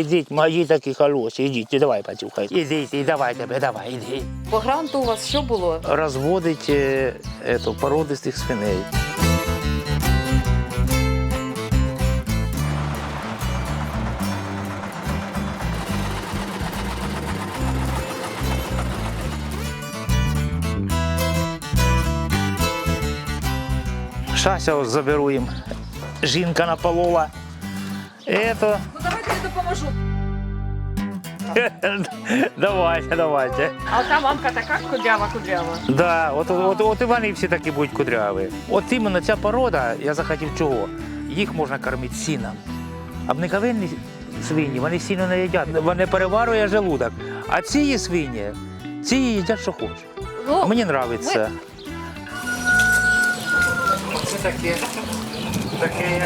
ідіть, мої такі хороші, ідіть, і давай, пацюха. Ідіть, і давай тебе, давай, іди. По гранту у вас що було? Розводить е, ето, породистих свиней. Шася ось заберу їм. Жінка наполола. Ето. Ну давайте я допоможу. давайте, давайте. А та мамка така кудрява, кудрява. Да, от, от, от і вони всі такі будуть кудряві. От іменно ця порода, я захотів чого. Їх можна кормити сіном. А бниковинні свині, вони сіно не їдять, вони переварює желудок. А ці свині, ці їдять, що хочуть. А Ну, мені подобається. Це таке. Таке